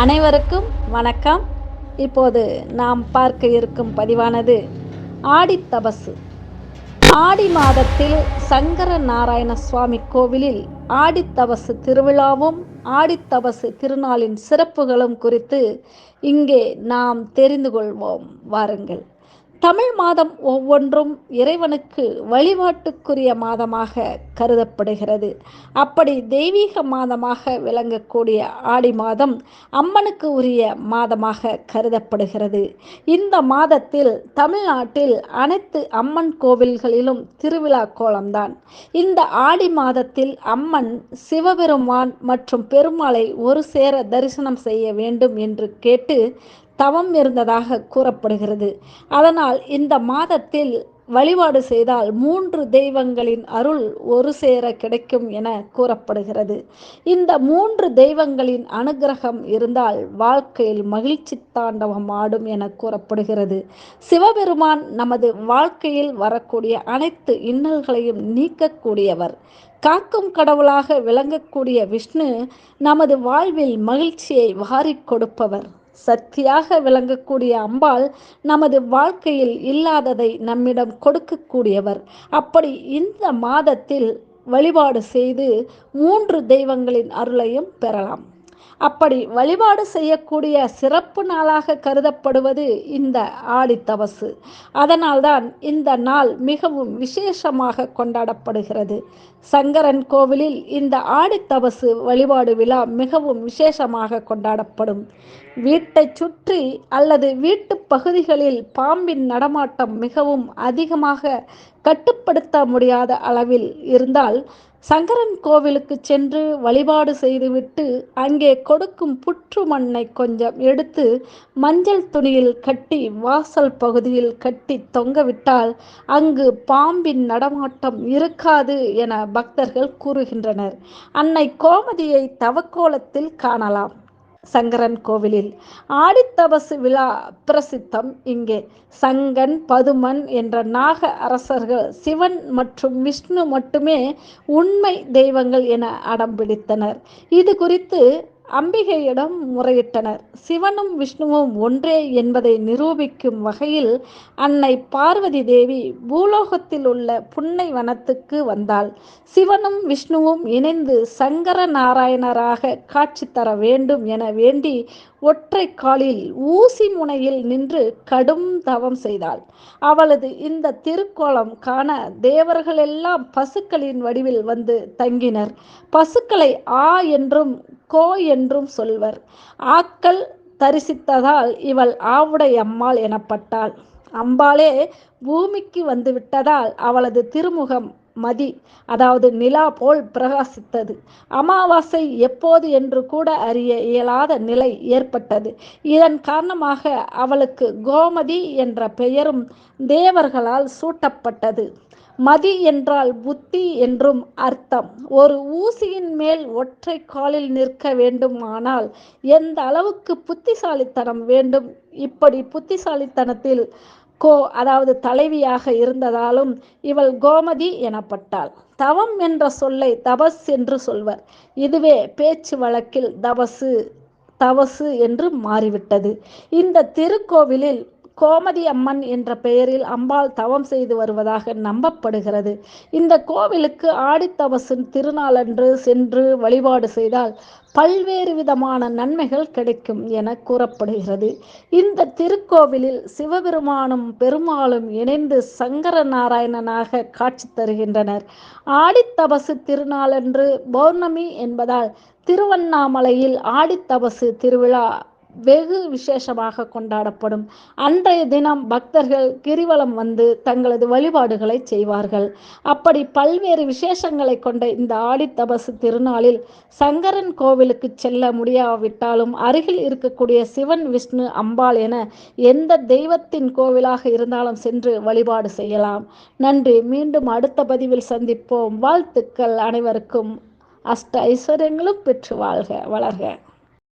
அனைவருக்கும் வணக்கம். இப்போது நாம் பார்க்க இருக்கும் பதிவானது ஆடித்தபசு ஆடி மாதத்தில் சங்கர நாராயண சுவாமி கோவிலில் ஆடித்தபசு திருவிழாவும் ஆடித்தபசு திருநாளின் சிறப்புகளும் குறித்து இங்கே நாம் தெரிந்து கொள்வோம். வாருங்கள். தமிழ் மாதம் ஒவ்வொன்றும் இறைவனுக்கு வழிபாட்டுக்குரிய மாதமாக கருதப்படுகிறது. அப்படி தெய்வீக மாதமாக விளங்கக்கூடிய ஆடி மாதம் அம்மனுக்கு உரிய மாதமாக கருதப்படுகிறது. இந்த மாதத்தில் தமிழ்நாட்டில் அனைத்து அம்மன் கோவில்களிலும் திருவிழா கோலம்தான். இந்த ஆடி மாதத்தில் அம்மன் சிவபெருமான் மற்றும் பெருமாளை ஒரு சேர தரிசனம் செய்ய வேண்டும் என்று கேட்டு தவம் இருந்ததாக கூறப்படுகிறது. அதனால் இந்த மாதத்தில் வழிபாடு செய்தால் மூன்று தெய்வங்களின் அருள் ஒரு சேர கிடைக்கும் என கூறப்படுகிறது. இந்த மூன்று தெய்வங்களின் அனுகிரகம் இருந்தால் வாழ்க்கையில் மகிழ்ச்சி தாண்டவம் ஆடும் என கூறப்படுகிறது. சிவபெருமான் நமது வாழ்க்கையில் வரக்கூடிய அனைத்து இன்னல்களையும் நீக்கக்கூடியவர். காக்கும் கடவுளாக விளங்கக்கூடிய விஷ்ணு நமது வாழ்வில் மகிழ்ச்சியை வாரிக் கொடுப்பவர். சக்தியாக விளங்கக்கூடிய அம்பாள் நமது வாழ்க்கையில் இல்லாததை நம்மிடம் கொடுக்கக்கூடியவர். அப்படி இந்த மாதத்தில் வழிபாடு செய்து மூன்று தெய்வங்களின் அருளையும் பெறலாம். அப்படி வழிபாடு செய்யக்கூடிய சிறப்பு நாளாக கருதப்படுவது இந்த ஆடித்தவசு. அதனால்தான் இந்த நாள் மிகவும் விசேஷமாக கொண்டாடப்படுகிறது. சங்கரன் கோவிலில் இந்த ஆடித்தவசு வழிபாடு விழா மிகவும் விசேஷமாக கொண்டாடப்படும். வீட்டை சுற்றி அல்லது வீட்டு பகுதிகளில் பாம்பின் நடமாட்டம் மிகவும் அதிகமாக கட்டுப்படுத்த முடியாத அளவில் இருந்தால் சங்கரன் கோவிலுக்கு சென்று வழிபாடு செய்துவிட்டு அங்கே கொடுக்கும் புற்று மண்ணை கொஞ்சம் எடுத்து மஞ்சள் துணியில் கட்டி வாசல் பகுதியில் கட்டி தொங்கவிட்டால் அங்கு பாம்பின் நடமாட்டம் இருக்காது என பக்தர்கள் கூறுகின்றனர். அன்னை கோமதியை தவக்கோலத்தில் காணலாம். சங்கரன் கோவிலில். ஆடித்தபசு விழா பிரசித்தம் இங்கே. சங்கன் பதுமன் என்ற நாக அரசர்கள் சிவன் மற்றும் விஷ்ணு மட்டுமே உண்மை தெய்வங்கள் என அடம் பிடித்தனர். இது குறித்து அம்பிகையிடம் முறையிட்டனர். சிவனும் விஷ்ணுவும் ஒன்றே என்பதை நிரூபிக்கும் வகையில் அன்னை பார்வதி தேவி பூலோகத்தில் உள்ள புன்னை வனத்துக்கு வந்தாள். சிவனும் விஷ்ணுவும் இணைந்து சங்கர நாராயணராக காட்சி தர வேண்டும் என வேண்டி ஒற்றை காலில் ஊசி முனையில் நின்று கடும் தவம் செய்தாள். அவளது இந்த திருக்கோலம் காண தேவர்களெல்லாம் பசுக்களின் வடிவில் வந்து தங்கினர். பசுக்களை ஆ என்றும் கோ என்றும் சொல்வர். ஆக்கள் தரிசித்ததால் இவள் ஆவுடை அம்மாள் எனப்பட்டாள். அம்பாளே பூமிக்கு வந்துவிட்டதால் அவளது திருமுகம் மதி அதாவது நிலா போல் பிரகாசித்தது. அமாவாசை எப்போது என்று கூட அறிய இயலாத நிலை ஏற்பட்டது. இதன் காரணமாக அவளுக்கு கோமதி என்ற பெயரும் தேவர்களால் சூட்டப்பட்டது. மதி என்றால் புத்தி என்றும் அர்த்தம். ஒரு ஊசியின் மேல் ஒற்றை காலில் நிற்க வேண்டுமானால் எந்த அளவுக்கு புத்திசாலித்தனம் வேண்டும்? இப்படி புத்திசாலித்தனத்தில் கோ அதாவது தலைவியாக இருந்ததாலும் இவள் கோமதி எனப்பட்டாள். தவம் என்ற சொல்லை தபஸ் என்று சொல்வர். இதுவே பேச்சு வழக்கில் தபசு தவசு என்று மாறிவிட்டது. இந்த திருக்கோவிலில் கோமதி அம்மன் என்ற பெயரில் அம்பாள் தவம் செய்து வருவதாக நம்பப்படுகிறது. இந்த கோவிலுக்கு ஆடித்தவசின் திருநாளன்று சென்று வழிபாடு செய்தால் பல்வேறு விதமான நன்மைகள் கிடைக்கும் என கூறப்படுகிறது. இந்த திருக்கோவிலில் சிவபெருமானும் பெருமாளும் இணைந்து சங்கர நாராயணனாக காட்சி தருகின்றனர். ஆடித்தபசு திருநாளன்று பௌர்ணமி என்பதால் திருவண்ணாமலையில் ஆடித்தபசு திருவிழா வெகு விசேஷமாக கொண்டாடப்படும். அன்றைய தினம் பக்தர்கள் கிரிவலம் வந்து தங்களது வழிபாடுகளை செய்வார்கள். அப்படி பல்வேறு விசேஷங்களை கொண்ட இந்த ஆடித்தபசு திருநாளில் சங்கரன் கோவிலுக்கு செல்ல முடியாவிட்டாலும் அருகில் இருக்கக்கூடிய சிவன் விஷ்ணு அம்பாள் என எந்த தெய்வத்தின் கோவிலாக இருந்தாலும் சென்று வழிபாடு செய்யலாம். நன்றி. மீண்டும் அடுத்த பதிவில் சந்திப்போம். வாழ்த்துக்கள் அனைவருக்கும். அஷ்ட ஐஸ்வர்யங்களும் பெற்று வாழ்க வளர்க.